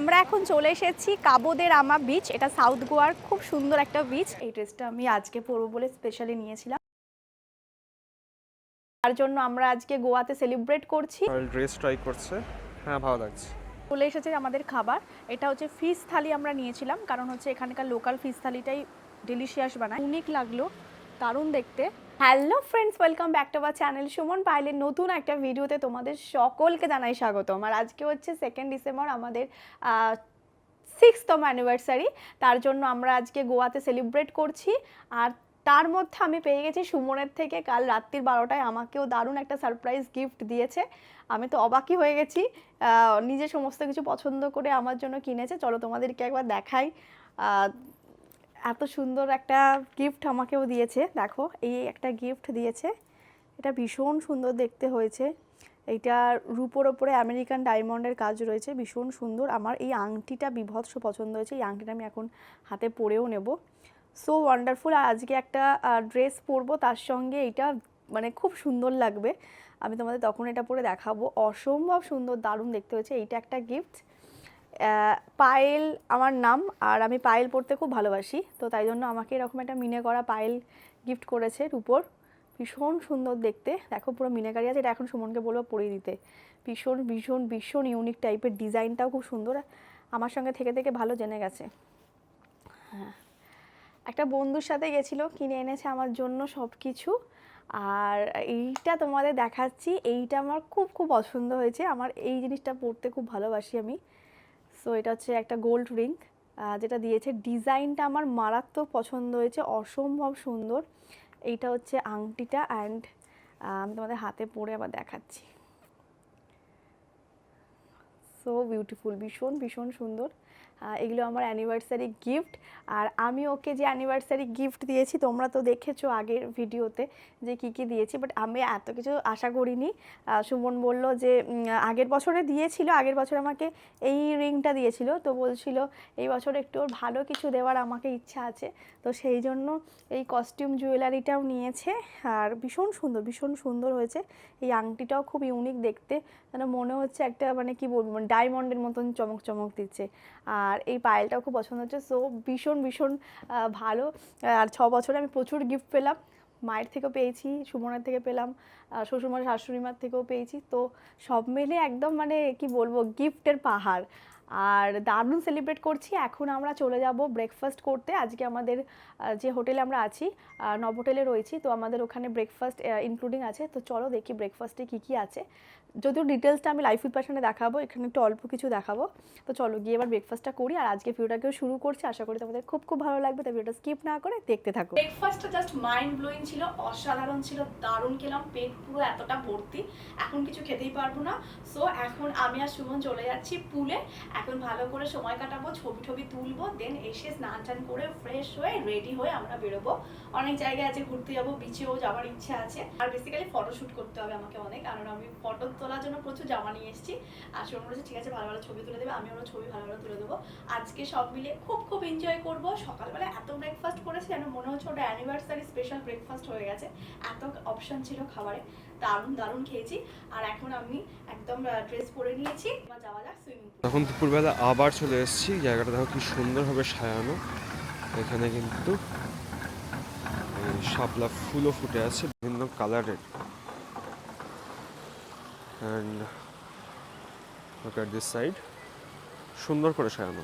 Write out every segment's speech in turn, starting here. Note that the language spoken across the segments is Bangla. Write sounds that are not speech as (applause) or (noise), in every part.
আমরা এখন চলে এসেছি কাবোদের আমা বিচ এটা সাউথ গোয়ার খুব সুন্দর একটা বিচ এই ড্রেসটা আমি আজকে পরবো বলে স্পেশালি নিয়েছিলাম। তার জন্য আমরা আজকে গোয়াতে সেলিব্রেট করছি। ড্রেস ট্রাই করছে। হ্যাঁ ভালো লাগছে। চলে এসেছে আমাদের খাবার। এটা হচ্ছে ফিশ থালি আমরা নিয়েছিলাম কারণ হচ্ছে এখানকার লোকাল ফিশ থালিটাই ডেলিশিয়াস বানায়। ইউনিক লাগল দারুণ দেখতে। Hello friends welcome back to our channel Suman পাইলের নতুন একটা ভিডিওতে তোমাদের সকলকে জানাই স্বাগতম। আর আজকে হচ্ছে সেকেন্ড ডিসেম্বর আমাদের সিক্সতম অ্যানিভার্সারি তার জন্য আমরা আজকে গোয়াতে সেলিব্রেট করছি। আর তার মধ্যে আমি পেয়ে গেছি সুমনের থেকে। কাল রাত্রির বারোটায় আমাকেও দারুণ একটা সারপ্রাইজ গিফট দিয়েছে। আমি তো অবাকই হয়ে গেছি। নিজে সমস্ত কিছু পছন্দ করে আমার জন্য কিনেছে। চলো তোমাদেরকে একবার দেখাই। এত সুন্দর একটা গিফট আমাকেও দিয়েছে। দেখো, এই একটা গিফট দিয়েছে। এটা ভীষণ সুন্দর দেখতে হয়েছে। এইটা রূপোর ওপরে আমেরিকান ডায়মন্ডের কাজ রয়েছে। ভীষণ সুন্দর। আমার এই আংটিটা বিভৎস পছন্দ হয়েছে। এই আংটিটা আমি এখন হাতে পরেও নেব। সো ওয়ান্ডারফুল আর আজকে একটা ড্রেস পরবো, তার সঙ্গে এটা মানে খুব সুন্দর লাগবে। আমি তোমাদের তখন এটা পরে দেখাবো। অসম্ভব সুন্দর, দারুণ দেখতে হয়েছে। এইটা একটা গিফট পায়েল আমার নাম, আর আমি পায়েল পরতে খুব ভালোবাসি, তো তাই জন্য আমাকে এরকম একটা মিনে করা পায়েল গিফট করেছে রূপোর। ভীষণ সুন্দর দেখতে। দেখো পুরো মিনাকারি আছে, এটা এখন সুমনকে বলব পরিয়ে দিতে। ভীষণ ভীষণ ভীষণ ইউনিক টাইপের ডিজাইনটাও খুব সুন্দর। আমার সঙ্গে থেকে থেকে ভালো জেনে গেছে। হ্যাঁ। একটা বন্ধুর সাথে গেছিল, কিনে এনেছে আমার জন্য সব কিছু আর এইটা তোমাদের দেখাচ্ছি, এইটা আমার খুব খুব পছন্দ হয়েছে। আমার এই জিনিসটা পরতে খুব ভালোবাসি আমি। সো এটা হচ্ছে একটা গোল্ড রিং যেটা দিয়েছে। ডিজাইনটা আমার মারাত্মক পছন্দ হয়েছে, অসম্ভব সুন্দর। এইটা হচ্ছে আংটিটা অ্যান্ড আমি তোমাদের হাতে পরে আবার দেখাচ্ছি। সো বিউটিফুল ভীষণ ভীষণ সুন্দর। এগুলো আমার অ্যানিভার্সারি গিফট আর আমি ওকে যে অ্যানিভার্সারি গিফট দিয়েছি, তোমরা তো দেখেছ আগের ভিডিওতে যে কি কি দিয়েছি বাট আমি এত কিছু আশা করিনি। সুমন বলল যে আগের বছরে দিয়েছিল, আগের বছর আমাকে এই রিংটা দিয়েছিল, তো বলছিল এই বছর একটু ওর ভালো কিছু দেওয়ার আমাকে ইচ্ছা আছে। তো সেই জন্য এই কস্টিউম জুয়েলারিটাও নিয়েছে, আর ভীষণ সুন্দর ভীষণ সুন্দর হয়েছে। এই আংটিটাও খুব ইউনিক দেখতে যেন মনে হচ্ছে একটা মানে কি বলব ডায়মন্ডের মতন চমক চমক দিচ্ছে। আর এই পায়েলটাও খুব পছন্দ হচ্ছে। সো ভীষণ ভীষণ ভালো। আর ছ বছরে আমি প্রচুর গিফট পেলাম। মায়ের থেকেও পেয়েছি, সুমনের থেকে পেলাম শ্বশুরমার শাশুড়িমার থেকেও পেয়েছি। তো সব মিলে একদম মানে কি বলব গিফটের পাহাড়। আর দারুণ সেলিব্রেট করছি। এখন আমরা চলে যাব ব্রেকফাস্ট করতে। আজকে আমাদের যে হোটেলে আমরা আছি নব হোটেলে রয়েছি, তো আমাদের ওখানে ব্রেকফাস্ট ইনক্লুডিং আছে। তো চলো দেখি ব্রেকফাস্টে কী কী আছে। যদিও ডিটেলসটা আমি লাইফ উইথ প্যাশনে দেখাবো, এখানে একটু অল্প কিছু দেখাবো। তো চলো গিয়ে এবার ব্রেকফাস্টটা করি। আর আজকে ভিডিওটাকেও শুরু করছি। আশা করি তোমাদের খুব খুব ভালো লাগবে। তাই ভিডিওটা স্কিপ না করে দেখতে থাকো। ব্রেকফাস্টটা জাস্ট মাইন্ড ব্লোয়িং ছিল, অসাধারণ ছিল, দারুণ খেলাম, পেট পুরো এতটা ভর্তি। এখন কিছু খেতেই পারব না। সো এখন আমি আর সুমন চলে যাচ্ছি পুলে। এখন ভালো করে সময় কাটাবো, ছবি টবি তুলবো দেন এসে স্নান টান করে ফ্রেশ হয়ে রেডি হয়ে আমরা বেরোবো। অনেক জায়গায় আছে, ঘুরতে যাব বিচেও যাওয়ার ইচ্ছা আছে। আর বেসিক্যালি ফটোশ্যুট করতে হবে আমাকে অনেক, কারণ আমি ফটো তোলার জন্য প্রচুর জামা নিয়ে এসেছি। আর সুমন বলেছে, ঠিক আছে, ভালো ভালো ছবি তুলে দেবে, আমি ওরা ছবি ভালো ভালো তুলে দেবো। আজকে সব মিলে খুব খুব এনজয় করব। সকালবেলা এত ব্রেকফাস্ট করেছি, যেন মনে হচ্ছে ওটা অ্যানিভার্সারি স্পেশাল ব্রেকফাস্ট হয়ে গেছে। এত অপশন ছিল খাবারে। দারুণ দারুণ খেয়েছি। আর এখন আমি একদম ড্রেস পরে নিয়েছি। এবার যাওয়া যাক সুইমিং পুল দুপুরবেলা আবার চলে এসেছি। জায়গাটা দেখো কি সুন্দরভাবে সাজানো। এখানে কিন্তু শাপলা ফুলও ফুটে আছে, বিভিন্ন কালারের। অ্যান্ড look at সুন্দর করে সাজানো।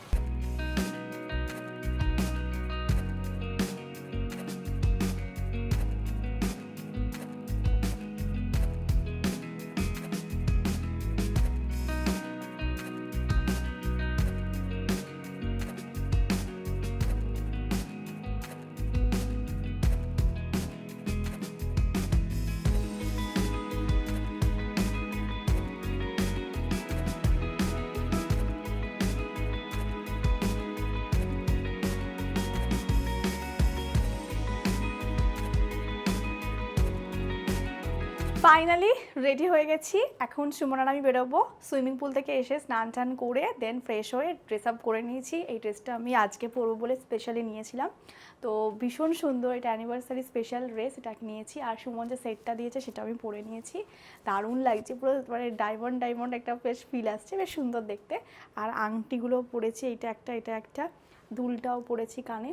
ফাইনালি রেডি হয়ে গেছি। এখন সুমন আর আমি বেরোবো। সুইমিং পুল থেকে এসে স্নান টান করে দেন ফ্রেশ হয়ে ড্রেস আপ করে নিয়েছি। এই ড্রেসটা আমি আজকে পরবো বলে স্পেশালি নিয়েছিলাম। তো ভীষণ সুন্দর এটা অ্যানিভার্সারি স্পেশাল ড্রেস এটাকে নিয়েছি। আর সুমন যে সেটটা দিয়েছে সেটা আমি পরে নিয়েছি। দারুণ লাগছে, পুরো মানে ডায়মন্ড ডায়মন্ড একটা বেশ ফিল আসছে, বেশ সুন্দর দেখতে। আর আংটিগুলো পরেছি এটা একটা এটা একটা। দুলটাও পরেছি কানে।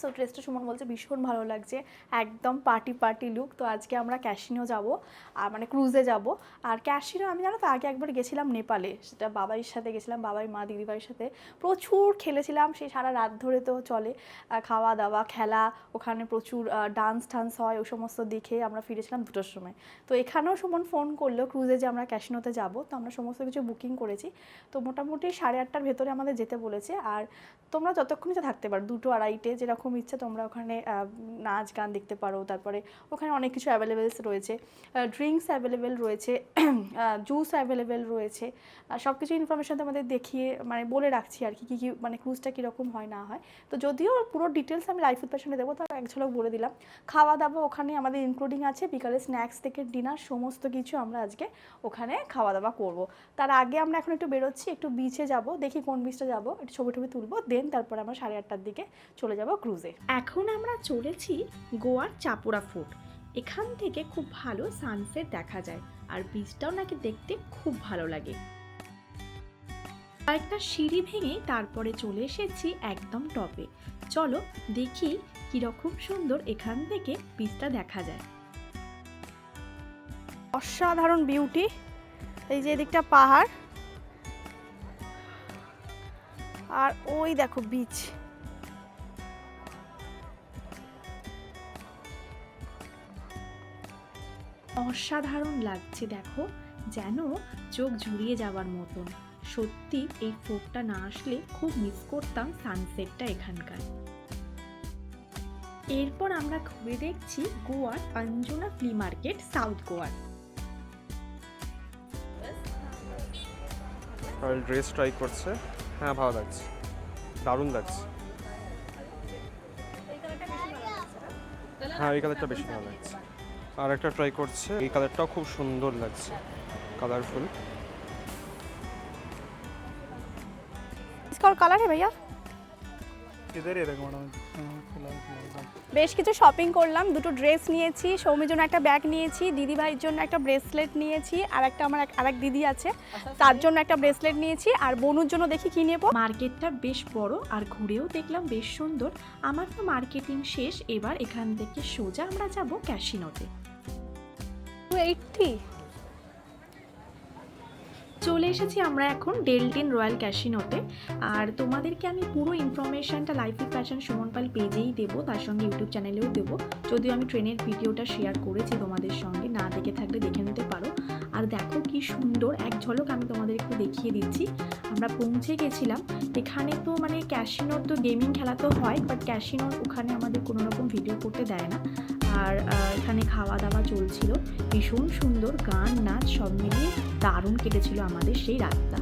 সো ড্রেসটা সুমন বলছে, ভীষণ ভালো লাগছে। একদম পার্টি পার্টি লুক তো আজকে আমরা ক্যাশিনো যাব আর মানে ক্রুজে যাব। আর ক্যাশিনো আমি জানো তো, আগে একবার গেছিলাম নেপালে। সেটা বাবাইয়ের সাথে গেছিলাম, বাবাই মা, দিদিভাইয়ের সাথে। প্রচুর খেলেছিলাম সেই সারা রাত ধরে তো চলে। খাওয়া দাওয়া, খেলা, ওখানে প্রচুর ডান্স টান্স হয় ওই সমস্ত দেখে আমরা ফিরেছিলাম দুটোর সময়। তো এখানেও সুমন ফোন করল ক্রুজে যে আমরা ক্যাশিনোতে যাব। তো আমরা সমস্ত কিছু বুকিং করেছি। তো মোটামুটি সাড়ে আটটার ভেতরে আমাদের যেতে বলেছে। আর তোমরা যতক্ষণ থাকতে পারো, দুটো আড়াইটে যেরকম ইচ্ছা, তোমরা ওখানে নাচ গান দেখতে পারো। তারপরে ওখানে অনেক কিছু অ্যাভেলেবেলস রয়েছে। ড্রিঙ্কস অ্যাভেলেবেল রয়েছে (clears throat) জুস অ্যাভেলেবেল রয়েছে। সব কিছু ইনফরমেশন তোমাদের দেখিয়ে মানে বলে রাখছি আর কি, কী কী মানে ক্রুজটা কীরকম হয়, না হয়। তো যদিও পুরো ডিটেলস আমি লাইফ উইথ প্যাশনে দেবো, তাও এক ঝলক বলে দিলাম। খাওয়া দাওয়া ওখানে আমাদের ইনক্লুডিং আছে, বিকালে স্ন্যাক্স থেকে ডিনার সমস্ত কিছু আমরা আজকে ওখানে খাওয়া দাওয়া করব। তার আগে আমরা এখন একটু বেরোচ্ছি, একটু বিচে যাব, দেখি কোন বিচটা যাব, একটু ছবি টবি তুলবো দেন তারপর আমরা সাড়ে আটটার দিকে চলে যাব ক্রুজে এখন আমরা চলেছি গোয়ার চাপুরা ফোর্ট। এখান থেকে খুব ভালো সানসেট দেখা যায় আর বীজটাও নাকি দেখতে খুব ভালো লাগে। কয়েকটা সিঁড়ি ভেঙে তারপরে চলে এসেছি একদম টপে চলো দেখি কীরকম সুন্দর এখান থেকে বীজটা দেখা যায়। অসাধারণ বিউটি এই যে এদিকটা পাহাড়। আর ওই দেখো বিচ অসাধারণ লাগছে দেখো, যেন চোখ জুড়িয়ে যাওয়ার মতন। সত্যি এই ফোর্টটা না আসলে খুব মিস করতাম সানসেটটা এখানকার। এরপর আমরা ঘুরে দেখছি গোয়ার অঞ্জনা ফ্লি মার্কেট সাউথ গোয়ার। আর ড্রেস ট্রাই করছে। হ্যাঁ ভালো লাগছে। দারুণ লাগছে। হ্যাঁ এই কালারটা বেশি ভালো লাগছে। আর একটা ট্রাই করছে এই কালারটাও খুব সুন্দর লাগছে কালারফুল इसका और कलर है भैया इधर ही रखो मैडम हाँ, फिलहाल फिलहाल বেশ কিছু শপিং করলাম দুটো ড্রেস নিয়েছি সৌমির জন্য একটা ব্যাগ নিয়েছি দিদি ভাইয়ের জন্য একটা ব্রেসলেট নিয়েছি আর একটা আমার এক- আরেক দিদি আছে তার জন্য একটা ব্রেসলেট নিয়েছি আর বনুর জন্য দেখি কি নেবো মার্কেটটা বেশ বড় আর ঘুরেও দেখলাম বেশ সুন্দর আমার তো মার্কেটিং শেষ এবার এখান থেকে সোজা আমরা যাব ক্যাসিনোতে টু এইটটি চলে এসেছি আমরা এখন ডেলটিন রয়্যাল ক্যাসিনোতে। আর তোমাদেরকে আমি পুরো ইনফরমেশানটা, life with passion Suman Pal পেজেই দেবো, তার সঙ্গে ইউটিউব চ্যানেলেও দেবো। যদিও আমি ট্রেনের ভিডিওটা শেয়ার করেছি তোমাদের সঙ্গে, না দেখে থাকলে দেখে নিতে পারো। আর দেখো কি সুন্দর, এক ঝলক আমি তোমাদের একটু দেখিয়ে দিচ্ছি। আমরা পৌঁছে গেছিলাম। এখানে তো মানে ক্যাসিনোর তো গেমিং খেলা তো হয় বাট ক্যাসিনোর ওখানে আমাদের কোনো রকম ভিডিও করতে দেয় না। আর এখানে খাওয়া দাওয়া চলছিল। ভীষণ সুন্দর গান নাচ সব মিলিয়ে দারুণ কেটেছিল আমাদের সেই রাতটা।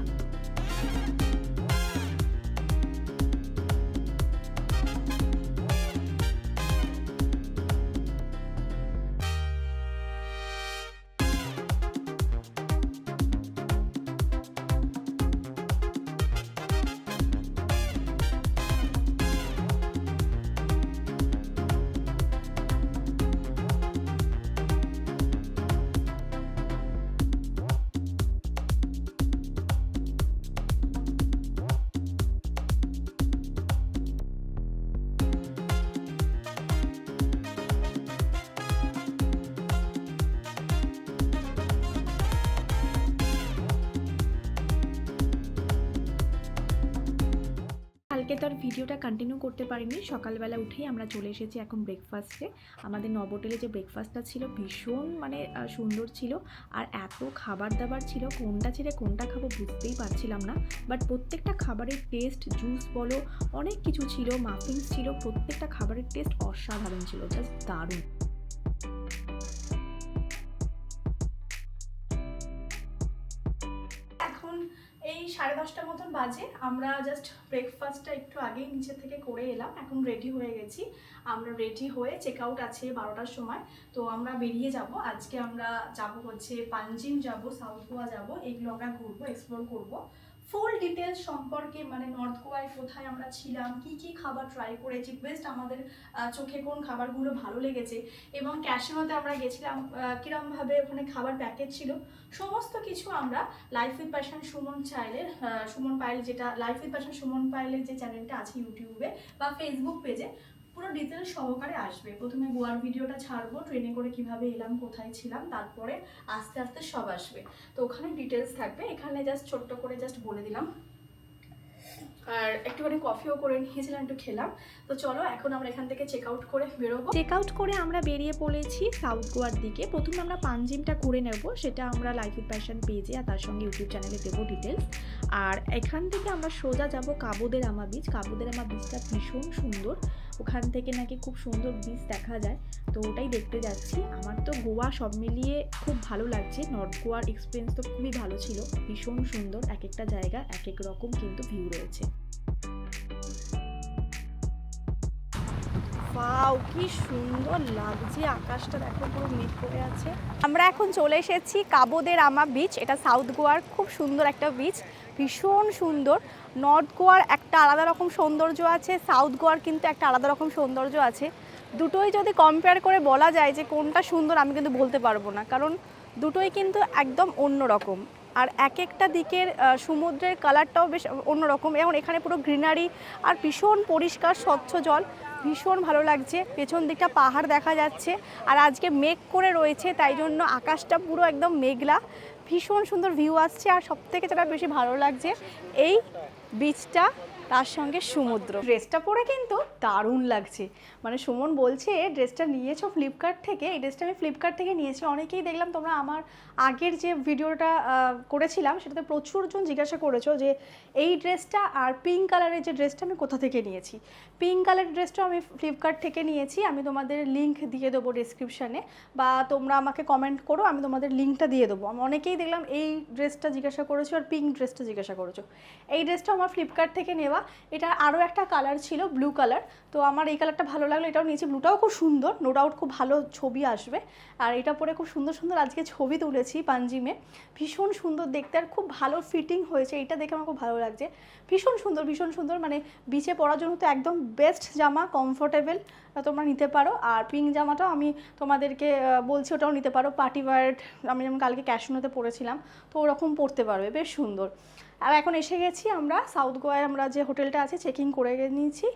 কালকে তো আর ভিডিওটা কন্টিনিউ করতে পারিনি। সকালবেলা উঠেই আমরা চলে এসেছি এখন ব্রেকফাস্টে আমাদের নবটেলে যে ব্রেকফাস্টটা ছিল ভীষণ মানে সুন্দর ছিল। আর এত খাবার দাবার ছিল, কোনটা ছেড়ে কোনটা খাব বুঝতেই পারছিলাম না। বাট প্রত্যেকটা খাবারের টেস্ট জুস বলো, অনেক কিছু ছিল মাফিংস ছিল, প্রত্যেকটা খাবারের টেস্ট অসাধারণ ছিল জাস্ট দারুণ। সাড়ে দশটার মতন বাজে। আমরা জাস্ট ব্রেকফাস্টটা একটু আগেই নিচে থেকে করে এলাম। এখন রেডি হয়ে গেছি। আমরা রেডি হয়ে চেক আউট আছে বারোটার সময়। তো আমরা বেরিয়ে যাব। আজকে আমরা যাব হচ্ছে পাঞ্জিম যাব সাউথ গোয়া যাব। এগুলো আমরা ঘুরবো এক্সপ্লোর করব। ফুল ডিটেলস সম্পর্কে মানে নর্থ গোয়ায় কোথায় আমরা ছিলাম, কি কি খাবার ট্রাই করেছি বেস্ট আমাদের চোখে কোন খাবারগুলো ভালো লেগেছে এবং ক্যাশিনোতে আমরা গেছিলাম কিরমভাবে ওখানে খাবার প্যাকেজ ছিল, সমস্ত কিছু আমরা লাইফ উইথ প্যাশন সুমন চাইলের সুমন পায়েল যেটা লাইফ উইথ প্যাশন সুমন পায়েলের যে চ্যানেলটা আছে ইউটিউবে বা ফেসবুক পেজে পুরো ডিটেল সহকারে আসবে। প্রথমে গোয়ার ভিডিওটা ছাড়বো ট্রেনে করে কীভাবে এলাম, কোথায় ছিলাম, তারপরে আস্তে আস্তে সব আসবে। তো ওখানে ডিটেলস থাকবে। এখানে জাস্ট ছোট্ট করে জাস্ট বলে দিলাম। আর একটুখানি কফিও করে নিয়েছিলাম, একটু খেলাম। তো চলো, এখন আমরা এখান থেকে চেক আউট করে বেরোবো। চেক আউট করে আমরা বেরিয়ে পড়েছি সাউথ গোয়ার দিকে। প্রথমে আমরা পাঞ্জিমটা করে নেব, সেটা আমরা লাইফ উইথ প্যাশন পেজে আর তার সঙ্গে ইউটিউব চ্যানেলে দেবো ডিটেলস আর এখান থেকে আমরা সোজা যাব কাবোদের আমা বিচ কাবোদের আমা বিচটা ভীষণ সুন্দর। ওখান থেকে নাকি খুব সুন্দর বিচ দেখা যায়। তো ওটাই দেখতে যাচ্ছি। আমার তো গোয়া সব মিলিয়ে খুব ভালো লাগছে। নর্থ গোয়ার এক্সপিরিয়েন্স তো খুবই ভালো ছিল। ভীষণ সুন্দর। এক একটা জায়গা এক এক রকম কিন্তু ভিউ রয়েছে। ওয়াও, কি সুন্দর লাগছে, আকাশটা দেখো পুরো মেঘ করে আছে। আমরা এখন চলে এসেছি কাবোদের আমা বিচ এটা সাউথ গোয়ার খুব সুন্দর একটা বিচ ভীষণ সুন্দর। নর্থ গোয়ার একটা আলাদা রকম সৌন্দর্য আছে সাউথ গোয়ার কিন্তু একটা আলাদা রকম সৌন্দর্য আছে। দুটোই যদি কম্পেয়ার করে বলা যায় যে কোনটা সুন্দর, আমি কিন্তু বলতে পারব না, কারণ দুটোই কিন্তু একদম অন্য রকম। আর এক একটা দিকের সমুদ্রের কালারটাও বেশ অন্যরকম, এবং এখানে পুরো গ্রিনারি আর ভীষণ পরিষ্কার, স্বচ্ছ জল। ভীষণ ভালো লাগছে। পেছন দিকটা পাহাড় দেখা যাচ্ছে আর আজকে মেঘ করে রয়েছে, তাই জন্য আকাশটা পুরো একদম মেঘলা। ভীষণ সুন্দর ভিউ আসছে আর সব থেকে যেটা বেশি ভালো লাগছে, এই বিচটা তার সঙ্গে সমুদ্র। ড্রেসটা পরে কিন্তু দারুণ লাগছে। মানে সুমন বলছে, ড্রেসটা নিয়েছো ফ্লিপকার্ট থেকে? এই ড্রেসটা আমি ফ্লিপকার্ট থেকে নিয়েছি। অনেকেই দেখলাম তোমরা আমার আগের যে ভিডিওটা করেছিলাম, সেটাতে প্রচুরজন জিজ্ঞাসা করেছ যে, এই ড্রেসটা আর পিঙ্ক কালারের যে ড্রেসটা আমি কোথা থেকে নিয়েছি? পিঙ্ক কালারের ড্রেসটা আমি ফ্লিপকার্ট থেকে নিয়েছি। আমি তোমাদের লিঙ্ক দিয়ে দেবো ডিসক্রিপশানে বা তোমরা আমাকে কমেন্ট করো, আমি তোমাদের লিঙ্কটা দিয়ে দেবো। আমি অনেকেই দেখলাম এই ড্রেসটা জিজ্ঞাসা করেছ আর পিঙ্ক ড্রেসটা জিজ্ঞাসা করেছ। এই ড্রেসটা আমার ফ্লিপকার্ট থেকে নেওয়া এটার আরও একটা কালার ছিল ব্লু কালার তো আমার এই কালারটা ভালো লাগল। এটাও নিয়েছি। ব্লুটাও খুব সুন্দর। নো ডাউট খুব ভালো ছবি আসবে। আর এটা পরে খুব সুন্দর সুন্দর আজকে ছবি তুলেছি পাঞ্জিমে ভীষণ সুন্দর দেখতে আর খুব ভালো ফিটিং হয়েছে। এটা দেখে আমার খুব ভালো লাগছে। ভীষণ সুন্দর ভীষণ সুন্দর। মানে বিচে পরার জন্য তো একদম বেস্ট জামা কমফোর্টেবল তোমরা নিতে পারো। আর পিঙ্ক জামাটাও আমি তোমাদেরকে বলছি ওটাও নিতে পারো। পার্টি ওয়ার্ড আমি যেমন কালকে ক্যাশনোতে পরেছিলাম, তো ওরকম পরতে পারবে। বেশ সুন্দর। আর এখন এসে গেছি আমরা সাউথ গোয়ায় আমরা যে হোটেলটা আছে চেকিং করে নিয়েছি।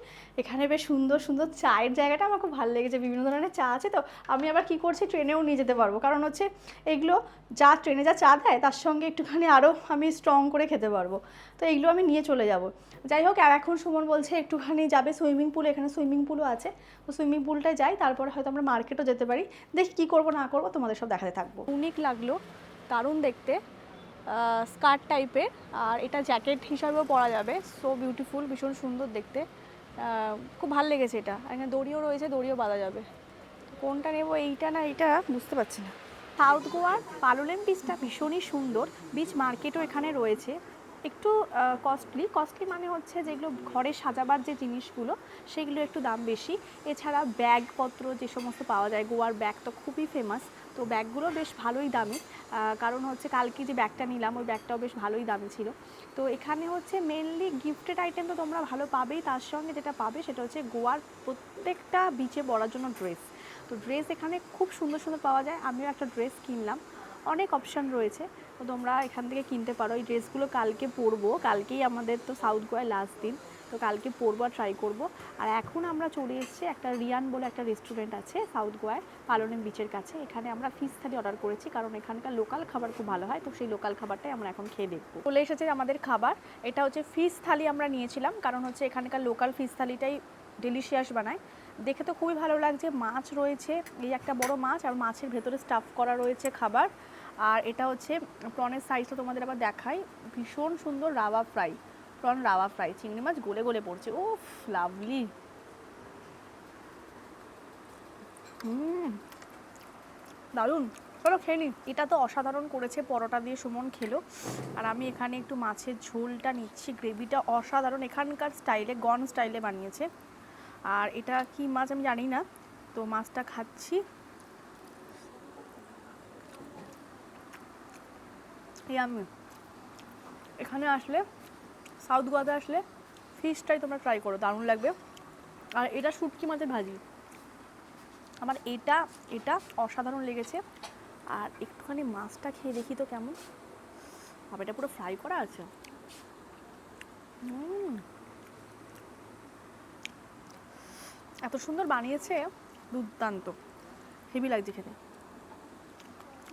এখানে বেশ সুন্দর সুন্দর চায়ের জায়গাটা আমার খুব ভালো লেগেছে, বিভিন্ন ধরনের চা আছে। তো আমি আবার কি করছি, ট্রেনেও নিয়ে যেতে পারব। কারণ হচ্ছে এগুলো যা ট্রেনে যা চা দেয়, তার সঙ্গে একটুখানি আরও আমি স্ট্রং করে খেতে পারব। তো এইগুলো আমি নিয়ে চলে যাব। যাই হোক, আর এখন সুমন বলছে একটুখানি যাবে সুইমিং পুল এখানে সুইমিং পুলও আছে। তো সুইমিং পুলটায় যাই, তারপরে হয়তো আমরা মার্কেটও যেতে পারি। দেখি কী করব, না করব, তোমাদের সব দেখাতে থাকব। ইউনিক লাগল, দারুণ দেখতে। স্কার্ট টাইপের, আর এটা জ্যাকেট হিসাবেও পরা যাবে। সো বিউটিফুল ভীষণ সুন্দর দেখতে। খুব ভালো লেগেছে এটা। এখানে দড়িও রয়েছে, দড়িও বাঁধা যাবে। কোনটা নেব, এইটা না এইটা বুঝতে পারছি না। সাউথ গোয়ার পালোলেম বিচটা ভীষণই সুন্দর। বিচ মার্কেটও এখানে রয়েছে। একটু কস্টলি কস্টলি মানে হচ্ছে যেগুলো ঘরে সাজাবার যে জিনিসগুলো, সেগুলো একটু দাম বেশি। এছাড়া ব্যাগপত্র যে সমস্ত পাওয়া যায়, গোয়ার ব্যাগ তো খুবই ফেমাস তো ব্যাগগুলো বেশ ভালোই দামি। কারণ হচ্ছে কালকে যে ব্যাগটা নিলাম, ওই ব্যাগটাও বেশ ভালোই দামি ছিল। তো এখানে হচ্ছে মেনলি গিফটেড আইটেম তো তোমরা ভালো পাবেই, তার সঙ্গে যেটা পাবে সেটা হচ্ছে গোয়ার প্রত্যেকটা বিচে পড়ার জন্য ড্রেস তো ড্রেস এখানে খুব সুন্দর সুন্দর পাওয়া যায়, আমিও একটা ড্রেস কিনলাম। অনেক অপশান রয়েছে, তো তোমরা এখান থেকে কিনতে পারো। এই ড্রেসগুলো কালকে পরবো, কালকেই আমাদের তো সাউথ গোয়ায় লাস্ট দিন। তো কালকে পরবো আর ট্রাই করব। আর এখন আমরা চলে এসেছি একটা রিয়ান বলে একটা রেস্টুরেন্ট আছে সাউথ গোয়ায় পালনেম বিচের কাছে। এখানে আমরা ফিস থালি অর্ডার করেছি, কারণ এখানকার লোকাল খাবার খুব ভালো হয়, তো সেই লোকাল খাবারটাই আমরা এখন খেয়ে দেখব। চলে এসেছে আমাদের খাবার, এটা হচ্ছে ফিস থালি আমরা নিয়েছিলাম, কারণ হচ্ছে এখানকার লোকাল ফিস থালিটাই ডেলিশিয়াস বানায়। দেখে তো খুবই ভালো লাগছে, মাছ রয়েছে, এই একটা বড় মাছ, আর মাছের ভেতরে স্টাফ করা রয়েছে খাবার। আর এটা হচ্ছে প্রনের সাইজটা তোমাদের আবার দেখাই, ভীষণ সুন্দর rava fry prawn rava fry, চিংড়ি মাছ গলে গলে পড়ছে। ও লাভলি। হুম, দারুণ। চলো খেয়ে এটা তো অসাধারণ করেছে পরোটা দিয়ে সুমন খেলো। আর আমি এখানে একটু মাছের ঝোলটা নিচ্ছি। গ্রেভিটা অসাধারণ। এখানকার স্টাইলে, গন স্টাইলে বানিয়েছে। আর এটা কি মাছ আমি জানি না। তো মাছটা খাচ্ছি। আমি। এখানে আসলে সাউথ গোয়াতে আসলে ফিশটাই তোমরা ট্রাই করো, দারুণ লাগবে। আর এটা শুটকি মাছের ভাজি। আমার এটা এটা অসাধারণ লেগেছে। আর একটুখানি মাছটা খেয়ে দেখি তো কেমন। আবার এটা পুরো ফ্রাই করা আছে। এত সুন্দর বানিয়েছে, দুর্দান্ত। হেভি লাগছে খেতে।